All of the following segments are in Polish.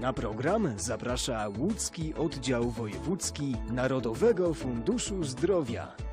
Na program zaprasza Łódzki Oddział Wojewódzki Narodowego Funduszu Zdrowia.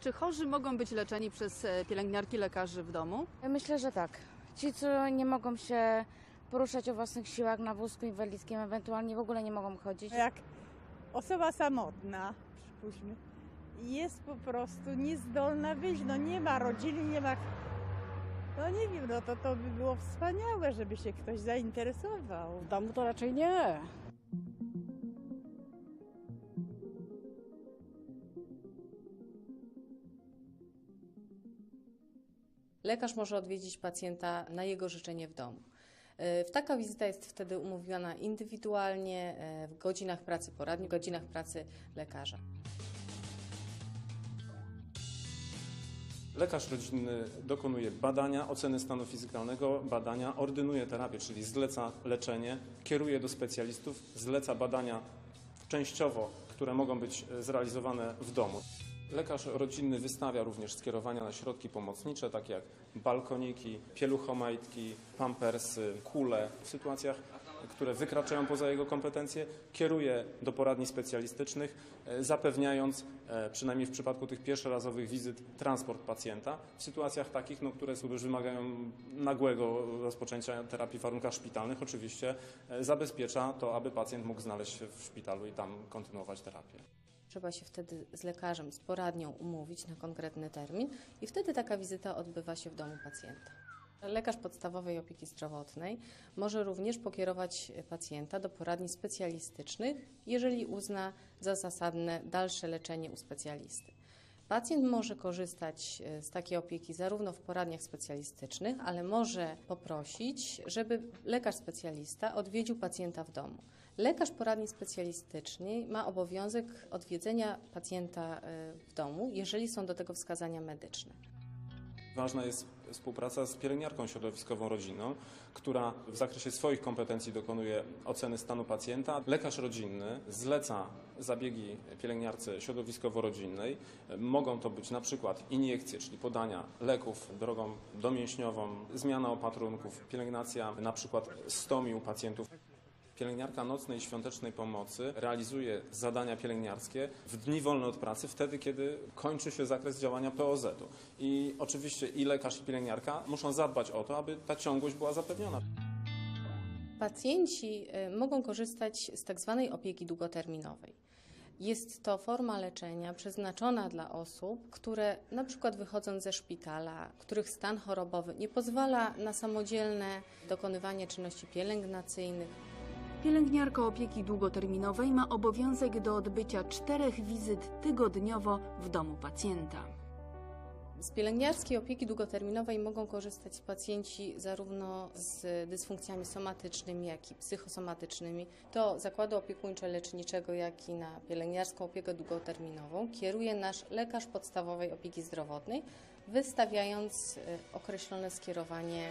Czy chorzy mogą być leczeni przez e, pielęgniarki lekarzy w domu? Myślę, że tak. Ci, co nie mogą się poruszać o własnych siłach na wózku inwalidzkim, ewentualnie w ogóle nie mogą chodzić. Jak osoba samotna, przypuśćmy, jest po prostu niezdolna wyjść, no nie ma rodziny, nie ma... No nie wiem, no to, to by było wspaniałe, żeby się ktoś zainteresował. W domu to raczej nie. Lekarz może odwiedzić pacjenta na jego życzenie w domu. E, Taka wizyta jest wtedy umówiona indywidualnie e, w godzinach pracy poradni, w godzinach pracy lekarza. Lekarz rodzinny dokonuje badania, oceny stanu fizykalnego, badania, ordynuje terapię, czyli zleca leczenie, kieruje do specjalistów, zleca badania częściowo, które mogą być e, zrealizowane w domu. Lekarz rodzinny wystawia również skierowania na środki pomocnicze, takie jak balkoniki, pieluchomajtki, pampersy, kule. W sytuacjach, które wykraczają poza jego kompetencje, kieruje do poradni specjalistycznych, e, zapewniając, e, przynajmniej w przypadku tych pierwszorazowych wizyt, transport pacjenta. W sytuacjach takich, no, które już wymagają nagłego rozpoczęcia terapii w warunkach szpitalnych, oczywiście e, zabezpiecza to, aby pacjent mógł znaleźć się w szpitalu i tam kontynuować terapię. Trzeba się wtedy z lekarzem, z poradnią umówić na konkretny termin i wtedy taka wizyta odbywa się w domu pacjenta. Lekarz podstawowej opieki zdrowotnej może również pokierować pacjenta do poradni specjalistycznych, jeżeli uzna za zasadne dalsze leczenie u specjalisty. Pacjent może korzystać e, z takiej opieki zarówno w poradniach specjalistycznych, ale może poprosić, żeby lekarz specjalista odwiedził pacjenta w domu. Lekarz poradni specjalistycznej ma obowiązek odwiedzenia pacjenta e, w domu, jeżeli są do tego wskazania medyczne. Ważna jest współpraca z pielęgniarką środowiskową rodzinną, która w zakresie swoich kompetencji dokonuje oceny stanu pacjenta. Lekarz rodzinny zleca zabiegi pielęgniarce środowiskowo-rodzinnej. Mogą to być na przykład iniekcje, czyli podania leków drogą domięśniową, zmiana opatrunków, pielęgnacja na przykład stomii u pacjentów. Pielęgniarka nocnej i świątecznej pomocy realizuje zadania pielęgniarskie w dni wolne od pracy, wtedy kiedy kończy się zakres działania POZ-u. I oczywiście i lekarz, i pielęgniarka muszą zadbać o to, aby ta ciągłość była zapewniona. Pacjenci y, mogą korzystać z tak zwanej opieki długoterminowej. Jest to forma leczenia przeznaczona dla osób, które na przykład wychodząc ze szpitala, których stan chorobowy nie pozwala na samodzielne dokonywanie czynności pielęgnacyjnych, Pielęgniarka opieki długoterminowej ma obowiązek do odbycia czterech wizyt tygodniowo w domu pacjenta. Z pielęgniarskiej opieki długoterminowej mogą korzystać pacjenci zarówno z dysfunkcjami somatycznymi, jak i psychosomatycznymi. Do zakładu opiekuńczo-leczniczego, jak i na pielęgniarską opiekę długoterminową kieruje nasz lekarz podstawowej opieki zdrowotnej, wystawiając y, określone skierowanie.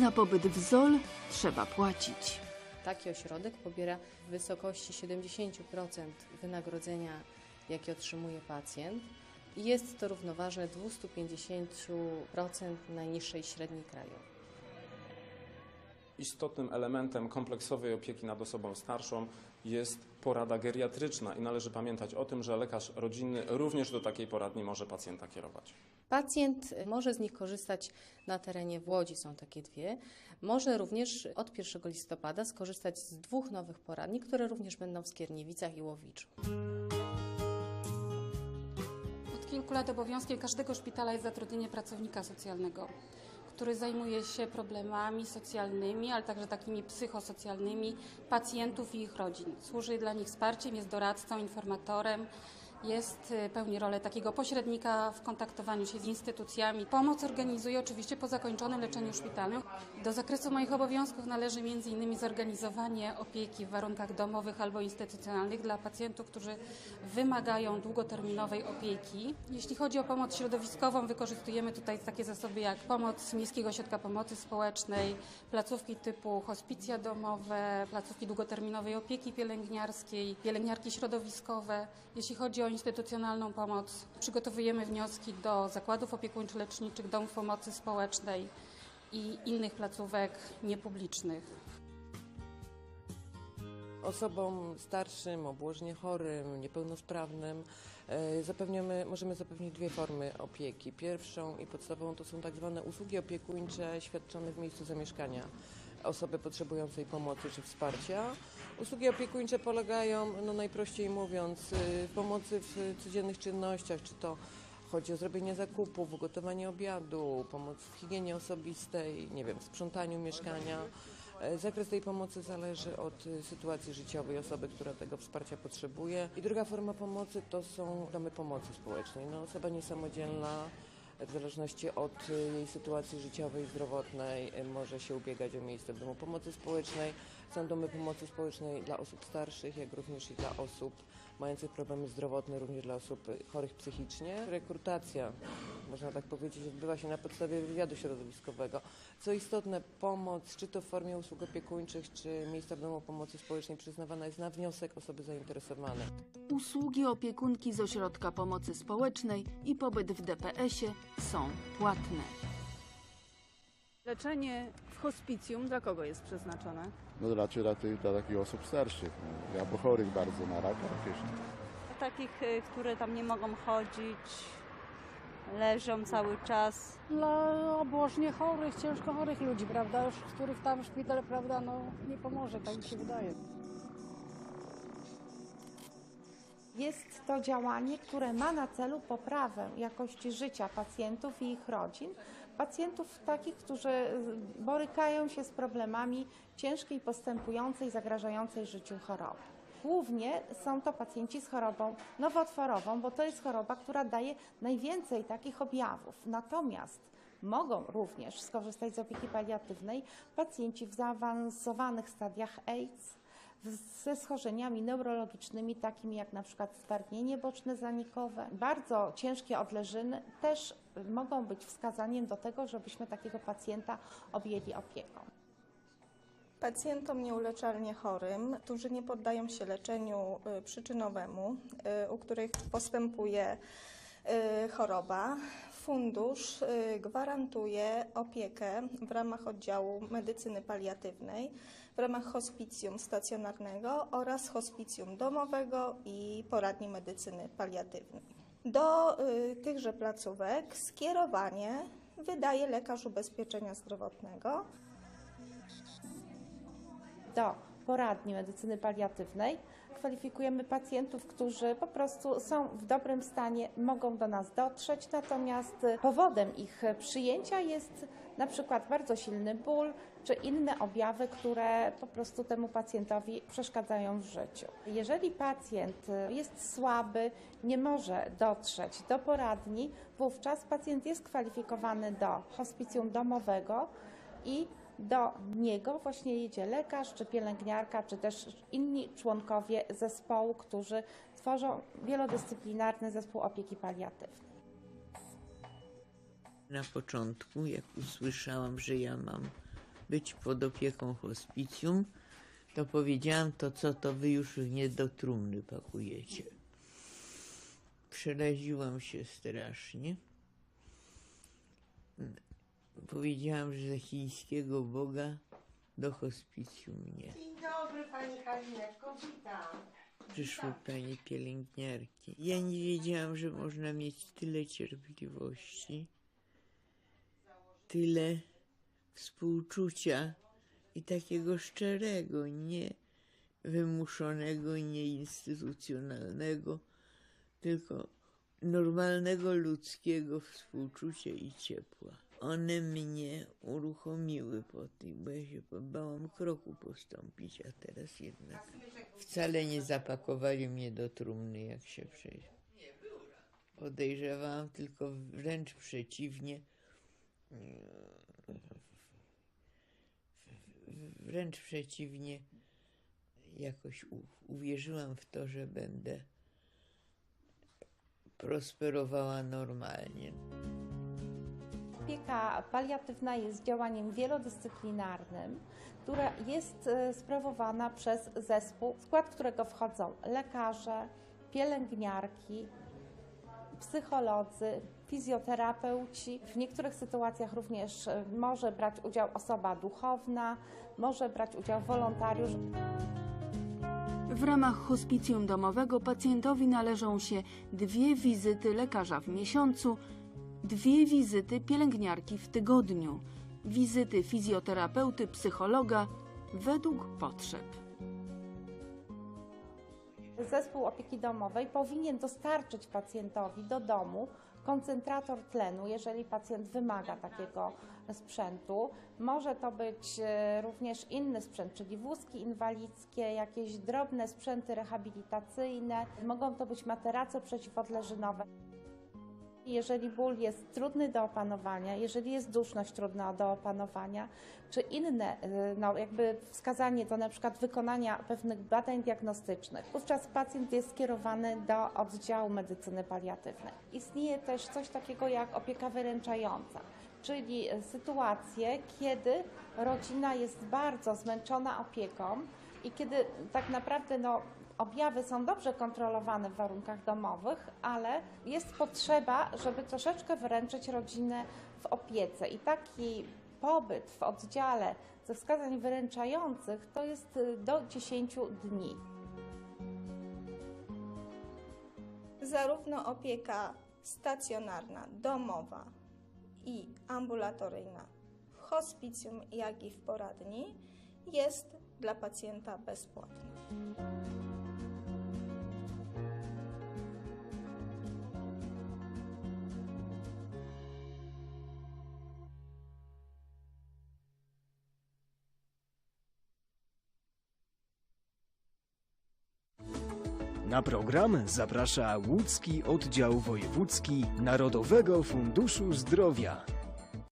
Za pobyt w ZOL trzeba płacić. Taki ośrodek pobiera w wysokości 70% wynagrodzenia, jakie otrzymuje pacjent. I jest to równoważne 250% najniższej średniej krajowej. Istotnym elementem kompleksowej opieki nad osobą starszą jest porada geriatryczna i należy pamiętać o tym, że lekarz rodzinny również do takiej poradni może pacjenta kierować. Pacjent może z nich korzystać na terenie w Łodzi, są takie dwie. Może również od 1 listopada skorzystać z dwóch nowych poradni, które również będą w Skierniewicach i Łowiczu. Od kilku lat obowiązkiem każdego szpitala jest zatrudnienie pracownika socjalnego, który zajmuje się problemami socjalnymi, ale także takimi psychosocjalnymi pacjentów i ich rodzin. Służy dla nich wsparciem, jest doradcą, informatorem, jest, y, pełni rolę takiego pośrednika w kontaktowaniu się z instytucjami. Pomoc organizuje oczywiście po zakończonym leczeniu szpitalnym. Do zakresu moich obowiązków należy m.in. zorganizowanie opieki w warunkach domowych albo instytucjonalnych dla pacjentów, którzy wymagają długoterminowej opieki. Jeśli chodzi o pomoc środowiskową, wykorzystujemy tutaj takie zasoby jak pomoc Miejskiego Ośrodka Pomocy Społecznej, placówki typu hospicja domowe, placówki długoterminowej opieki pielęgniarskiej, pielęgniarki środowiskowe. Jeśli chodzi o instytucjonalną pomoc, przygotowujemy wnioski do zakładów opiekuńczo-leczniczych, domów pomocy społecznej i innych placówek niepublicznych. Osobom starszym, obłożnie chorym, niepełnosprawnym e, zapewniamy, możemy zapewnić dwie formy opieki. Pierwszą i podstawową to są tak zwane usługi opiekuńcze świadczone w miejscu zamieszkania osoby potrzebującej pomocy czy wsparcia. Usługi opiekuńcze polegają, no najprościej mówiąc, y, w pomocy w codziennych czynnościach, czy to chodzi o zrobienie zakupów, ugotowanie obiadu, pomoc w higienie osobistej, nie wiem, sprzątaniu mieszkania. E, Zakres tej pomocy zależy od y, sytuacji życiowej osoby, która tego wsparcia potrzebuje. I druga forma pomocy to są domy pomocy społecznej. No, osoba niesamodzielna, w zależności od y, jej sytuacji życiowej, zdrowotnej, y, może się ubiegać o miejsce w domu pomocy społecznej. Są domy pomocy społecznej dla osób starszych, jak również i dla osób mających problemy zdrowotne, również dla osób chorych psychicznie. Rekrutacja, można tak powiedzieć, odbywa się na podstawie wywiadu środowiskowego. Co istotne, pomoc, czy to w formie usług opiekuńczych, czy miejsca w domu pomocy społecznej przyznawana jest na wniosek osoby zainteresowanej. Usługi opiekunki z Ośrodka Pomocy Społecznej i pobyt w DPS-ie są płatne. Leczenie w hospicjum dla kogo jest przeznaczone? No raczej dla, tych, dla takich osób starszych, no, albo chorych bardzo na raka jakieś. takich, y, które tam nie mogą chodzić, leżą cały czas. Dla obłożnie chorych, ciężko chorych ludzi, prawda, już, których tam szpital, prawda, no nie pomoże, tak mi się wydaje. Jest to działanie, które ma na celu poprawę jakości życia pacjentów i ich rodzin. Pacjentów takich, którzy borykają się z problemami ciężkiej, postępującej, zagrażającej życiu choroby. Głównie są to pacjenci z chorobą nowotworową, bo to jest choroba, która daje najwięcej takich objawów. Natomiast mogą również skorzystać z opieki paliatywnej pacjenci w zaawansowanych stadiach AIDS, ze schorzeniami neurologicznymi, takimi jak na przykład stwardnienie boczne zanikowe. Bardzo ciężkie odleżyny też mogą być wskazaniem do tego, żebyśmy takiego pacjenta objęli opieką. Pacjentom nieuleczalnie chorym, którzy nie poddają się leczeniu y, przyczynowemu, y, u których postępuje y, choroba, fundusz gwarantuje opiekę w ramach oddziału medycyny paliatywnej, w ramach hospicjum stacjonarnego oraz hospicjum domowego i poradni medycyny paliatywnej. Do y, tychże placówek skierowanie wydaje lekarz ubezpieczenia zdrowotnego. do poradni medycyny paliatywnej. Kwalifikujemy pacjentów, którzy po prostu są w dobrym stanie, mogą do nas dotrzeć, natomiast powodem ich przyjęcia jest na przykład bardzo silny ból czy inne objawy, które po prostu temu pacjentowi przeszkadzają w życiu. Jeżeli pacjent jest słaby, nie może dotrzeć do poradni, wówczas pacjent jest kwalifikowany do hospicjum domowego i do niego właśnie jedzie lekarz, czy pielęgniarka, czy też inni członkowie zespołu, którzy tworzą wielodyscyplinarny zespół opieki paliatywnej. Na początku, jak usłyszałam, że ja mam być pod opieką hospicjum, to powiedziałam to, co to wy już nie do trumny pakujecie. Przeraziłam się strasznie. Powiedziałam, że chińskiego Boga do hospicjum nie. Dzień dobry Pani Kalineczko, witam. Przyszły panie pielęgniarki. Ja nie wiedziałam, że można mieć tyle cierpliwości, tyle współczucia i takiego szczerego, nie wymuszonego, nie instytucjonalnego, tylko normalnego ludzkiego współczucia i ciepła. One mnie uruchomiły po tym, bo ja się bałam kroku postąpić, a teraz jednak wcale nie zapakowali mnie do trumny, jak się przejdzie. Podejrzewam tylko wręcz przeciwnie. Wręcz przeciwnie, jakoś uwierzyłam w to, że będę prosperowała normalnie. Opieka paliatywna jest działaniem wielodyscyplinarnym, które jest e, sprawowana przez zespół, w skład którego wchodzą lekarze, pielęgniarki, psycholodzy, fizjoterapeuci. W niektórych sytuacjach również e, może brać udział osoba duchowna, może brać udział wolontariusz. W ramach hospicjum domowego pacjentowi należą się dwie wizyty lekarza w miesiącu, dwie wizyty pielęgniarki w tygodniu, wizyty fizjoterapeuty, psychologa według potrzeb. Zespół opieki domowej powinien dostarczyć pacjentowi do domu koncentrator tlenu, jeżeli pacjent wymaga takiego sprzętu. Może to być e, również inny sprzęt, czyli wózki inwalidzkie, jakieś drobne sprzęty rehabilitacyjne, mogą to być materace przeciwodleżynowe. Jeżeli ból jest trudny do opanowania, jeżeli jest duszność trudna do opanowania, czy inne y, no, jakby wskazanie do na przykład wykonania pewnych badań diagnostycznych, wówczas pacjent jest skierowany do oddziału medycyny paliatywnej. Istnieje też coś takiego jak opieka wyręczająca, czyli sytuacje, kiedy rodzina jest bardzo zmęczona opieką i kiedy tak naprawdę no, objawy są dobrze kontrolowane w warunkach domowych, ale jest potrzeba, żeby troszeczkę wyręczyć rodzinę w opiece. I taki pobyt w oddziale ze wskazań wyręczających to jest y, do 10 dni. Zarówno opieka stacjonarna, domowa i ambulatoryjna w hospicjum, jak i w poradni jest dla pacjenta bezpłatna. Na program zaprasza Łódzki Oddział Wojewódzki Narodowego Funduszu Zdrowia.